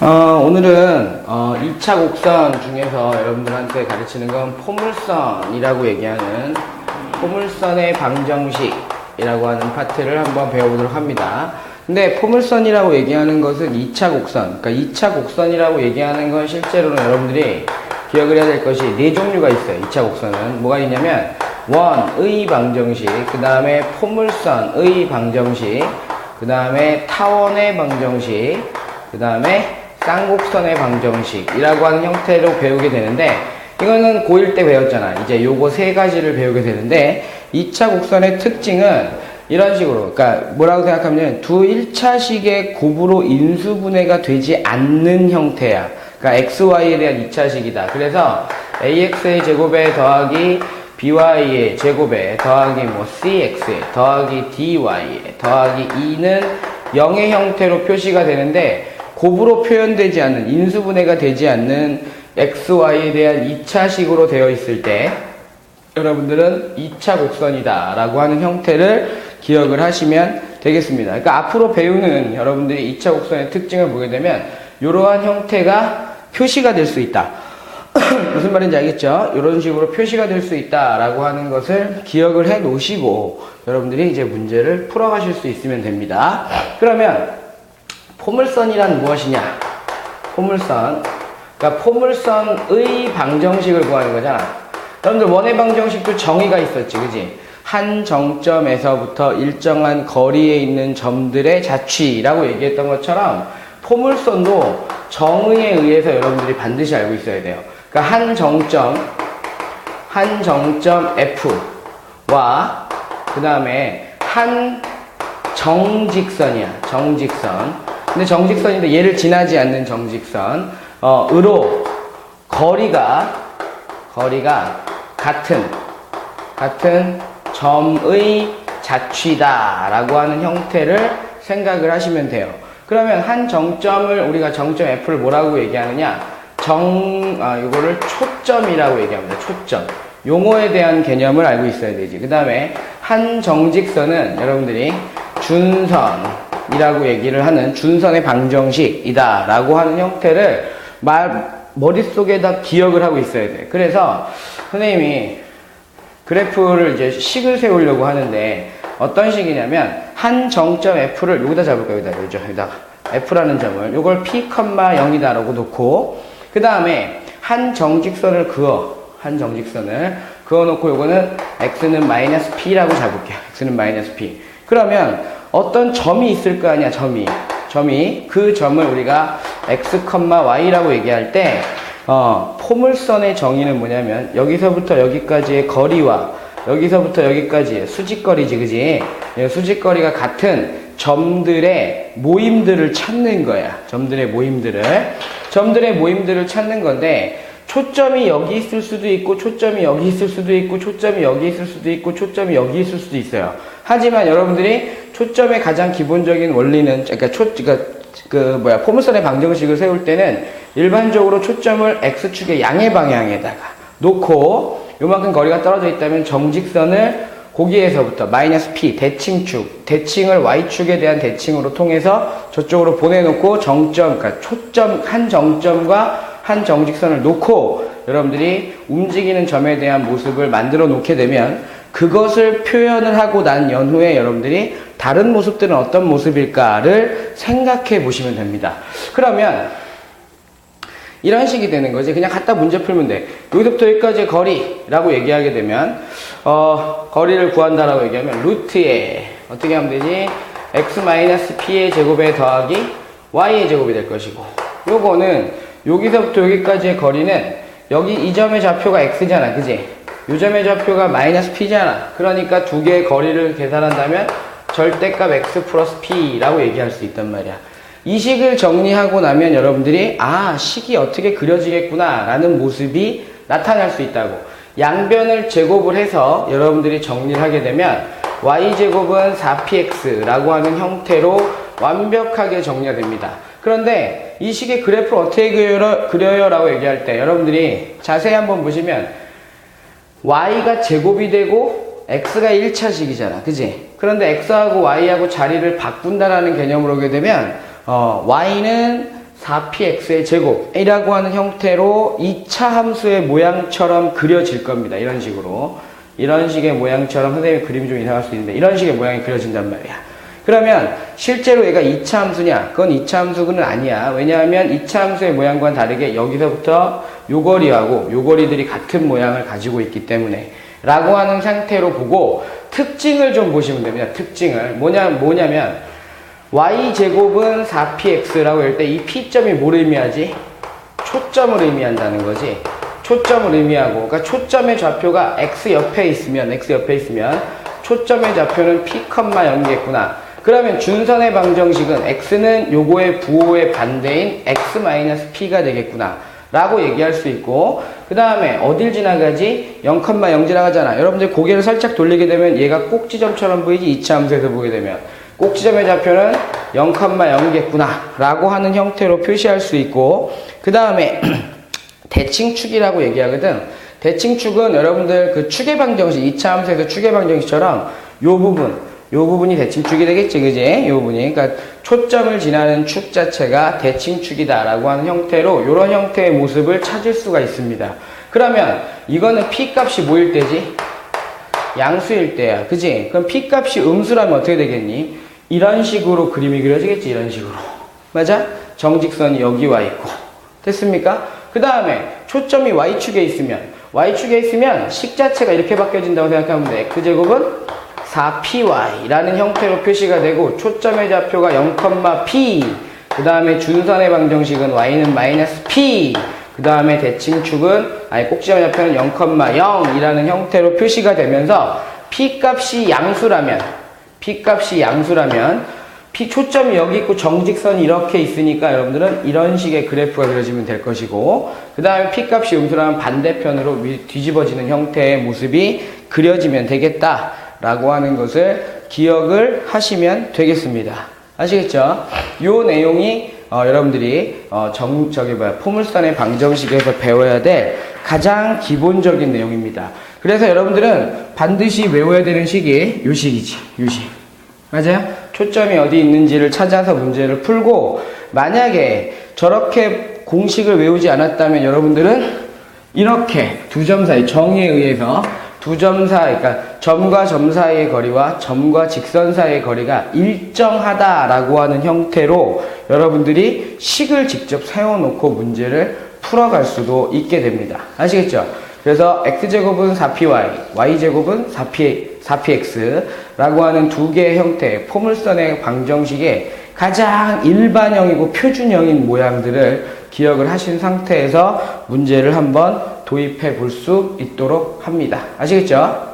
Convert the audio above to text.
어, 오늘은 어, 2차 곡선 중에서 여러분들한테 가르치는 건 포물선이라고 얘기하는 포물선의 방정식이라고 하는 파트를 한번 배워보도록 합니다. 근데 포물선이라고 얘기하는 것은 2차 곡선, 그러니까 2차 곡선이라고 얘기하는 건 실제로는 여러분들이 기억을 해야 될 것이 네 종류가 있어요. 2차 곡선은 뭐가 있냐면 원의 방정식, 그 다음에 포물선의 방정식, 그 다음에 타원의 방정식, 그 다음에 쌍곡선의 방정식이라고 하는 형태로 배우게 되는데 이거는 고1 때 배웠잖아. 이제 요거 세 가지를 배우게 되는데 2차 곡선의 특징은 이런 식으로 그러니까 뭐라고 생각하면 두 1차식의 곱으로 인수분해가 되지 않는 형태야. 그러니까 xy에 대한 2차식이다. 그래서 ax의 제곱에 더하기 by의 제곱에 더하기 뭐 cx에 더하기 dy에 더하기 2는 0의 형태로 표시가 되는데 곱으로 표현되지 않는 인수분해가 되지 않는 xy에 대한 2차식으로 되어 있을 때 여러분들은 2차 곡선이다 라고 하는 형태를 기억을 하시면 되겠습니다. 그러니까 앞으로 배우는 여러분들이 2차 곡선의 특징을 보게 되면 이러한 형태가 표시가 될 수 있다. 무슨 말인지 알겠죠? 이런 식으로 표시가 될 수 있다라고 하는 것을 기억을 해 놓으시고 여러분들이 이제 문제를 풀어 가실 수 있으면 됩니다. 그러면 포물선이란 무엇이냐? 포물선. 그러니까 포물선의 방정식을 구하는 거잖아. 여러분들 원의 방정식도 정의가 있었지, 그지? 한 정점에서부터 일정한 거리에 있는 점들의 자취라고 얘기했던 것처럼 포물선도 정의에 의해서 여러분들이 반드시 알고 있어야 돼요. 그러니까 한 정점, 한 정점 F와 그 다음에 한 정직선이야. 정직선. 근데 정직선인데 얘를 지나지 않는 정직선. 어, 으로 거리가 거리가 같은 같은 점의 자취다 라고 하는 형태를 생각을 하시면 돼요. 그러면 한 정점을 우리가 정점 F를 뭐라고 얘기하느냐? 정, 아, 이거를 초점이라고 얘기합니다. 초점. 용어에 대한 개념을 알고 있어야 되지. 그 다음에 한 정직선은 여러분들이 준선 이라고 얘기를 하는 준선의 방정식이다 라고 하는 형태를 말, 머릿속에 다 기억을 하고 있어야 돼. 그래서 선생님이 그래프를 이제 식을 세우려고 하는데 어떤 식이냐면 한 정점 F를 여기다 잡을까요? 여기다, 여기죠. 여기다가. F라는 점을 요걸 P, 0이다 라고 놓고 그 다음에 한 정직선을 그어 한 정직선을 그어 놓고 요거는 X는 마이너스 P라고 잡을게요. X는 마이너스 P. 그러면 어떤 점이 있을 거 아니야, 점이. 점이. 그 점을 우리가 X, Y라고 얘기할 때 어, 포물선의 정의는 뭐냐면 여기서부터 여기까지의 거리와 여기서부터 여기까지의 수직거리지 그지? 예, 수직거리가 같은 점들의 모임들을 찾는 거야. 점들의 모임들을. 점들의 모임들을 찾는 건데 초점이 여기 있을 수도 있고 초점이 여기 있을 수도 있고 초점이 여기 있을 수도 있고 초점이 여기 있을 수도 있어요. 하지만 여러분들이 초점의 가장 기본적인 원리는 그러니까 초 그러니까 그 뭐야 포물선의 방정식을 세울 때는 일반적으로 초점을 x축의 양의 방향에다가 놓고 요만큼 거리가 떨어져 있다면 정직선을 거기에서부터 마이너스 p 대칭축 대칭을 y축에 대한 대칭으로 통해서 저쪽으로 보내놓고 정점 그러니까 초점 한 정점과 한 정직선을 놓고 여러분들이 움직이는 점에 대한 모습을 만들어 놓게 되면 그것을 표현을 하고 난 연후에 여러분들이 다른 모습들은 어떤 모습일까를 생각해 보시면 됩니다. 그러면 이런 식이 되는 거지. 그냥 갖다 문제 풀면 돼. 여기서부터 여기까지의 거리라고 얘기하게 되면, 어, 거리를 구한다라고 얘기하면, 루트에, 어떻게 하면 되지? x-p의 제곱에 더하기 y의 제곱이 될 것이고, 요거는 여기서부터 여기까지의 거리는 여기 이 점의 좌표가 x잖아. 그지? 요 점의 좌표가 마이너스 p잖아. 그러니까 두 개의 거리를 계산한다면 절대값 x 플러스 p라고 얘기할 수 있단 말이야. 이 식을 정리하고 나면 여러분들이 아 식이 어떻게 그려지겠구나 라는 모습이 나타날 수 있다고 양변을 제곱을 해서 여러분들이 정리를 하게 되면 y제곱은 4px라고 하는 형태로 완벽하게 정리가 됩니다 그런데 이 식의 그래프를 어떻게 그려, 그려요 라고 얘기할 때 여러분들이 자세히 한번 보시면 y가 제곱이 되고 x가 1차식이잖아 그지 그런데 x하고 y하고 자리를 바꾼다라는 개념으로 오게 되면 어, y는 4px의 제곱이라고 하는 형태로 2차 함수의 모양처럼 그려질 겁니다. 이런 식으로. 이런 식의 모양처럼 선생님의 그림이 좀 이상할 수 있는데 이런 식의 모양이 그려진단 말이야. 그러면 실제로 얘가 2차 함수냐? 그건 2차 함수는 아니야. 왜냐하면 2차 함수의 모양과는 다르게 여기서부터 요거리하고 요거리들이 같은 모양을 가지고 있기 때문에 라고 하는 상태로 보고 특징을 좀 보시면 됩니다. 특징을. 뭐냐, 뭐냐면 y제곱은 4px라고 할 때 이 p점이 뭘 의미하지? 초점을 의미한다는 거지. 초점을 의미하고, 그러니까 초점의 좌표가 x 옆에 있으면, x 옆에 있으면, 초점의 좌표는 p, 0이겠구나. 그러면 준선의 방정식은 x는 요거의 부호의 반대인 x-p가 되겠구나. 라고 얘기할 수 있고, 그 다음에 어딜 지나가지? 0,0 지나가잖아. 여러분들 고개를 살짝 돌리게 되면 얘가 꼭지점처럼 보이지? 2차 함수에서 보게 되면. 꼭지점의 좌표는 0,0이겠구나. 라고 하는 형태로 표시할 수 있고, 그 다음에 대칭축이라고 얘기하거든. 대칭축은 여러분들 그 축의 방정식, 2차 함수에서 축의 방정식처럼 요 부분, 요 부분이 대칭축이 되겠지, 그지? 요 부분이. 그러니까 초점을 지나는 축 자체가 대칭축이다라고 하는 형태로 요런 형태의 모습을 찾을 수가 있습니다. 그러면 이거는 p 값이 뭐일 때지? 양수일 때야. 그지? 그럼 p 값이 음수라면 어떻게 되겠니? 이런 식으로 그림이 그려지겠지, 이런 식으로. 맞아? 정직선이 여기 와 있고. 됐습니까? 그 다음에 초점이 y축에 있으면, y축에 있으면 식 자체가 이렇게 바뀌어진다고 생각하면 돼. x제곱은 4py라는 형태로 표시가 되고, 초점의 좌표가 0,p, 그 다음에 준선의 방정식은 y는 마이너스 p, 그 다음에 대칭축은, 아니, 꼭지점 좌표는 0,0이라는 형태로 표시가 되면서, p 값이 양수라면, p 값이 양수라면, P 초점이 여기 있고 정직선이 이렇게 있으니까 여러분들은 이런 식의 그래프가 그려지면 될 것이고 그 다음에 P 값이 음수라면 반대편으로 위- 뒤집어지는 형태의 모습이 그려지면 되겠다 라고 하는 것을 기억을 하시면 되겠습니다 아시겠죠? 요 내용이 어, 여러분들이 어, 정, 저기 뭐야 포물선의 방정식에서 배워야 될 가장 기본적인 내용입니다 그래서 여러분들은 반드시 외워야 되는 식이 요 식이지 요 식. 맞아요? 초점이 어디 있는지를 찾아서 문제를 풀고 만약에 저렇게 공식을 외우지 않았다면 여러분들은 이렇게 두 점 사이 정의에 의해서 두 점 사이 그러니까 점과 점 사이의 거리와 점과 직선 사이의 거리가 일정하다라고 하는 형태로 여러분들이 식을 직접 세워놓고 문제를 풀어갈 수도 있게 됩니다. 아시겠죠? 그래서 x제곱은 4py, y제곱은 4p, 4px라고 하는 두 개의 형태, 포물선의 방정식의 가장 일반형이고 표준형인 모양들을 기억을 하신 상태에서 문제를 한번 도입해 볼 수 있도록 합니다. 아시겠죠?